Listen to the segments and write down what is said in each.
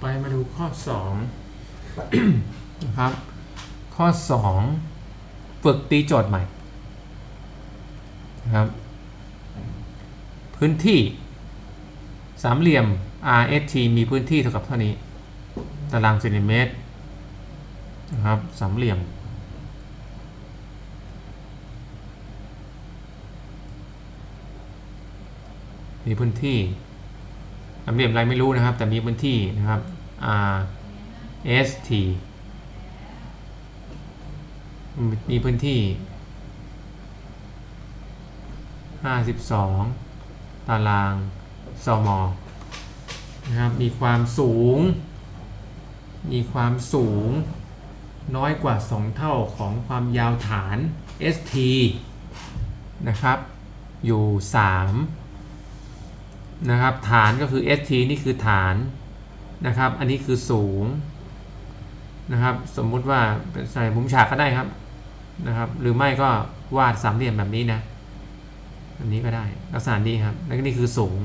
ไปมาดูข้อ2นะครับ ข้อ 2 ฝึกตีโจทย์ใหม่นะครับ พื้นที่สามเหลี่ยม RST มีพื้นที่เท่ากับเท่านี้ ตารางเซนติเมตรนะครับสามเหลี่ยมมีพื้นที่สามเหลี่ยมอะไรไม่รู้นะครับ แต่มีพื้นที่นะครับ R S T มีพื้นที่ 52 ตารางซมนะครับ มีความสูง มีความสูงน้อยกว่า 2 เท่าของความยาวฐาน ST นะครับ อยู่ 3 นะครับ ฐานก็คือ ST นี่คือฐาน นะครับ อันนี้คือสูงนะครับ สมมุติว่าเป็นใส่มุมฉากก็ได้ครับนะครับ หรือไม่ก็วาดสามเหลี่ยมแบบนี้นะแบบนี้ก็ได้ลักษณะนี้ครับ แล้วก็นี่คือสูง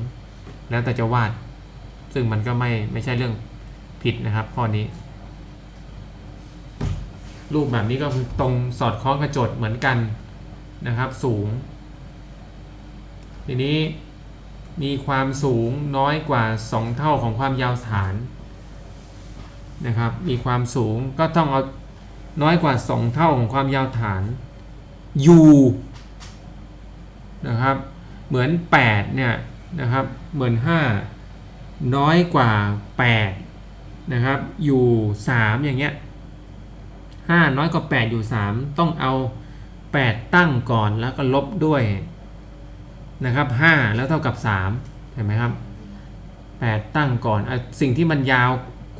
แล้วแต่จะวาด ซึ่งมันก็ไม่ไม่ใช่เรื่องผิดนะครับข้อนี้ รูปแบบนี้ก็คือตรงสอดคล้องกระจดเหมือนกันนะครับ สูง ทีนี้ มีความสูงน้อยกว่า 2 เท่าของความยาวฐานนะครับ มีความสูงก็ต้องเอาน้อยกว่า 2 เท่าของความยาวฐาน u นะครับ เหมือน 8 เนี่ยนะครับ เหมือน 5 น้อยกว่า 8 นะครับอยู่3อย่างเงี้ย5น้อยกว่า8อยู่3ต้องเอา 8 ตั้งก่อนแล้วก็ลบด้วย นะครับ5แล้วเท่ากับ3เห็นไหมครับ 8 ตั้งก่อนอสิ่งที่มันยาว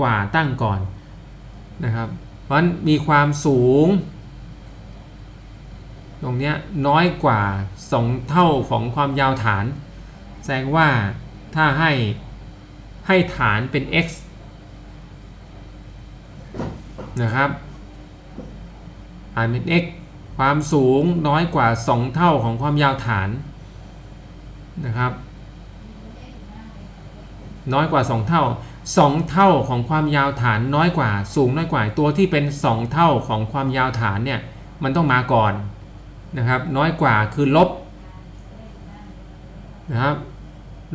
กว่าตั้งก่อนนะครับ เพราะฉะนั้นมีความสูง ตรงนี้น้อยกว่า 2 เท่าของความยาวฐาน แสดงว่าถ้าให้ให้ฐานเป็น x นะครับฐานเป็น x ความสูงน้อยกว่า 2 เท่าของความยาวฐาน นะครับ น้อยกว่า 2 เท่า 2 เท่าของความยาวฐานน้อยกว่า สูงน้อยกว่า ตัวที่เป็น 2 เท่าของความยาวฐานเนี่ยมันต้องมาก่อนนะครับ น้อยกว่าคือลบนะครับ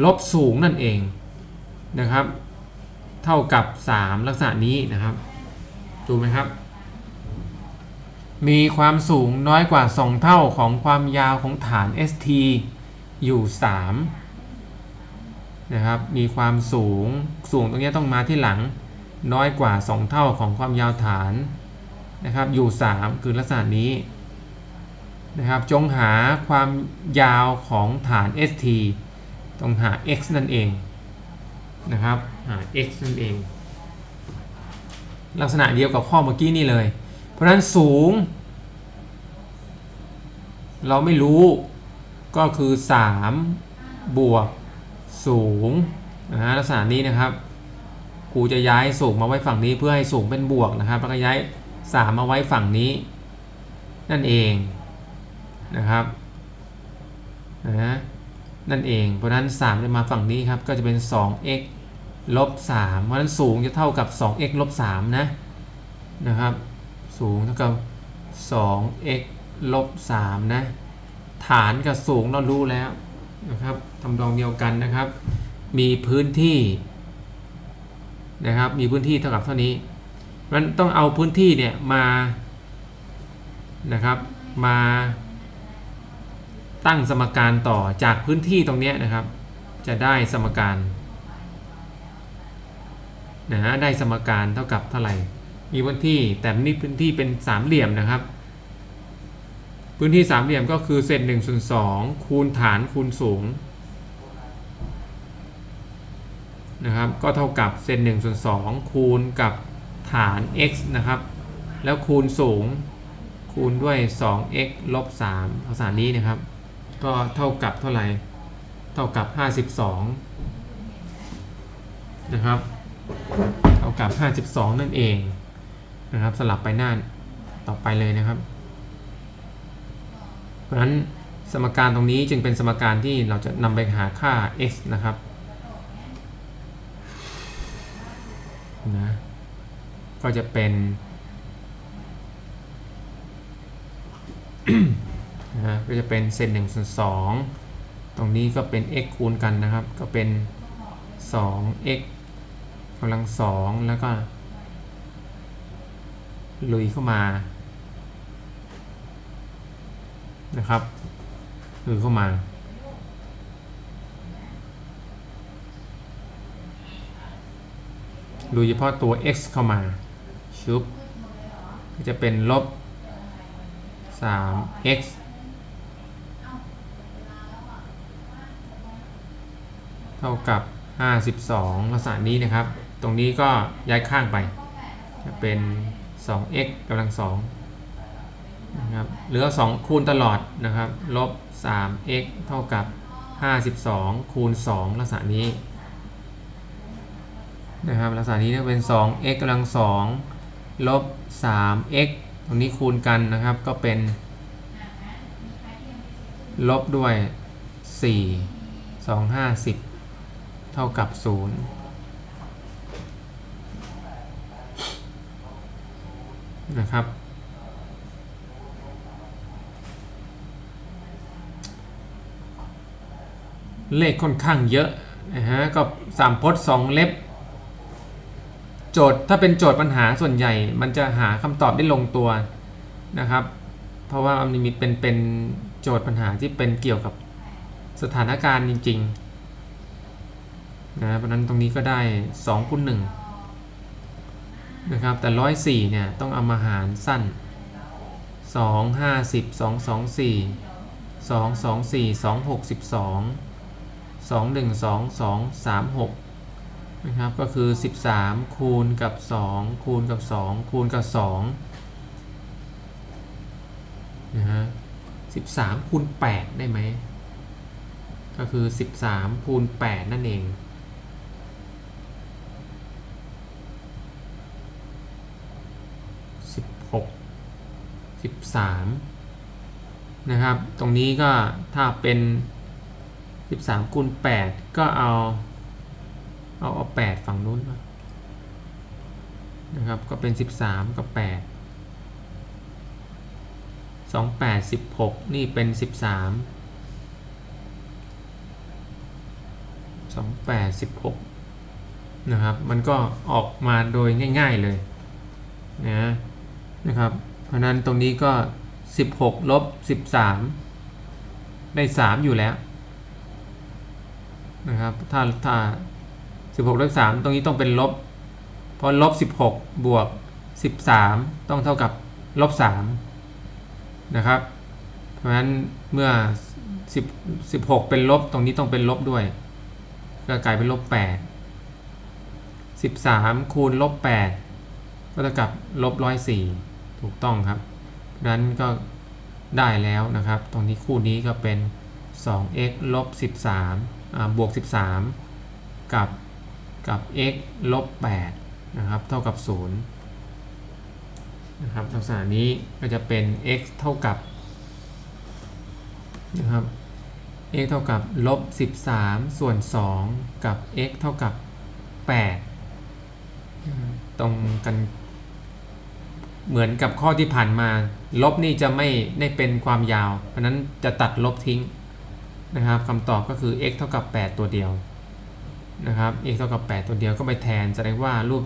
ลบสูงนั่นเองนะครับ เท่ากับ 3 ลักษณะนี้นะครับถูกไหมครับ มีความสูงน้อยกว่า 2 เท่าของความยาวของฐาน ST อยู่ 3 นะครับ มีความสูง สูงตรงนี้ต้องมาที่หลัง น้อยกว่า 2 เท่าของความยาวฐานนะครับ อยู่ 3 คือลักษณะนี้นะครับ จงหาความยาวของฐาน ST ต้องหา x นั่นเองนะครับ หา x นั่นเอง ลักษณะเดียวกับข้อเมื่อกี้นี่เลย เพราะฉะนั้นสูง เราไม่รู้ ก็คือ 3 บวกสูงนะฮะลักษณะนี้นะครับครูจะย้ายสูงมาไว้ฝั่งนี้เพื่อให้สูงเป็นบวกนะครับแล้วก็ย้าย 3 มาไว้ฝั่งนี้ นั่นเองนะครับนะนั่นเอง เพราะนั้น 3 จะมาฝั่งนี้ครับ ก็จะเป็น 2x ลบ 3 เพราะฉะนั้นสูงจะเท่ากับ 2x ลบ 3 นะ นะครับ สูงเท่ากับ 2x ลบ 3 นะ ฐานกับสูงเรารู้แล้วนะครับทำดองเดียวกันนะครับ มีพื้นที่นะครับมีพื้นที่เท่ากับเท่านี้มันต้องเอาพื้นที่เนี่ยมานะครับมาตั้งสมการต่อจากพื้นที่ตรงนี้นะครับ จะได้สมการนะฮะได้สมการเท่ากับเท่าไหร่ มีพื้นที่แต่นี่พื้นที่เป็นสามเหลี่ยมนะครับ พื้นที่สามเหลี่ยมก็คือเศษหนึ่งส่วนสองคูณฐานคูณสูงนะครับก็เท่ากับเศษหนึ่งส่วนสองคูณกับฐาน x นะครับ แล้วคูณสูงคูณด้วย 2x ลบ3ภาษานี้นะครับ ก็เท่ากับเท่าไหร่ เท่ากับ 52 นะครับ เท่ากับ 52 นั่นเองนะครับสลับไปหน้าต่อไปเลยนะครับ เพราะฉะนั้นสมการตรงนี้จึงเป็นสมการที่เราจะนำไปหาค่า x นะครับนะก็จะเป็นนะฮะก็จะเป็นเศษหนึ่งส่วนสองตรงนี้ก็เป็น x คูณกันนะครับ ก็เป็น 2x กำลังสองแล้วก็ ลุยเข้ามา นะครับลุยเข้ามาลุยเฉพาะตัว x เข้ามา ชุบก็จะเป็นลบ 3x เท่ากับ 52 ลักษณะนี้นะครับ ตรงนี้ก็ย้ายข้างไป จะเป็น 2x กำลัง2 นะครับเหลือ 2 คูณตลอดนะครับลบ 3x เท่ากับ 52 คูณ 2 ลักษณะนี้นะครับลักษณะนี้จะเป็น 2x กำลัง 2 ลบ 3x ตรงนี้คูณกันนะครับก็เป็น ลบด้วย 4 2 50 เท่ากับ 0 นะครับ เลขค่อนข้างเยอะนะฮะก็สามพจน์สองเล็บ โจทย์ถ้าเป็นโจทย์ปัญหาส่วนใหญ่ มันจะหาคำตอบได้ลงตัวนะครับ เพราะว่ามันมีเป็นเป็นโจทย์ปัญหาที่เป็นเกี่ยวกับสถานการณ์จริงๆนะเพราะนั้นตรงนี้ก็ได้2คูณ1นะครับแต่ร้อยสี่เนี่ยต้องเอามาหารสั้น 2 50 2 2 4 2 2 4 2 6 12 2 1 2 2 3 6นะครับก็คือ 13 คูณกับ 2 คูณกับ 2 คูณกับ2นะฮะ13 คูณ 8 ได้ไหมก็คือ 13 คูณ 8 นั่นเอง16 13นะครับ ตรงนี้ก็ถ้าเป็น 13คูณ8ก็เอาเอาเอา8ฝั่งนู้นนะครับก็เป็น 13 กับ 8 2 8 16 นี่เป็น 13 2 8 16นะครับมันก็ออกมาโดยง่าย ๆเลยนะนะครับเพราะนั้นตรงนี้ก็ 16 ลบ 13 ได้ 3 อยู่แล้ว นะครับ ถ้าถ้า 16ลบ3ตรงนี้ต้องเป็นลบ เพราะลบ 16 บวก 13 ต้องเท่ากับลบ3นะครับ เพราะฉะนั้นเมื่อ 10 16 เป็นลบ ตรงนี้ต้องเป็นลบด้วย ก็กลายเป็นลบ 8 13 คูณลบ 8 ก็เท่ากับลบ104 ถูกต้องครับดังนั้นก็ได้แล้วนะครับ ตรงนี้คู่นี้ก็เป็น 2x ลบ 13อ่า บวก 13 กับกับ x ลบ8นะครับเท่ากับ0นะครับลักษณะนี้ก็จะเป็น x เท่ากับนะครับ x เท่ากับลบ13 ส่วน 2 กับ x เท่ากับ 8 ตรงกันเหมือนกับข้อที่ผ่านมา ลบนี่จะไม่ได้เป็นความยาว เพราะนั้นจะตัดลบทิ้ง นะครับคำตอบก็คือ x เท่ากับ 8 ตัวเดียวนะครับ x เท่ากับ 8 ตัวเดียวก็ไปแทนแสดงว่ารูป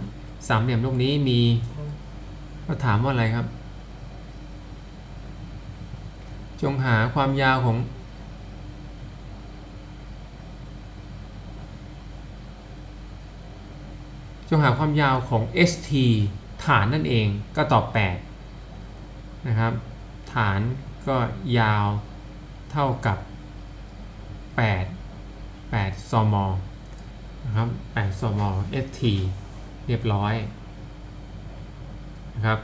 สามเหลี่ยมรูปนี้มีก็ถามว่าอะไรครับ จงหาความยาวของ จงหาความยาวของ st ฐานนั่นเองก็ตอบ 8 นะครับ ฐานก็ยาวเท่ากับ 8 8ซมนะครับ8ซมอ st เรียบร้อยนะครับ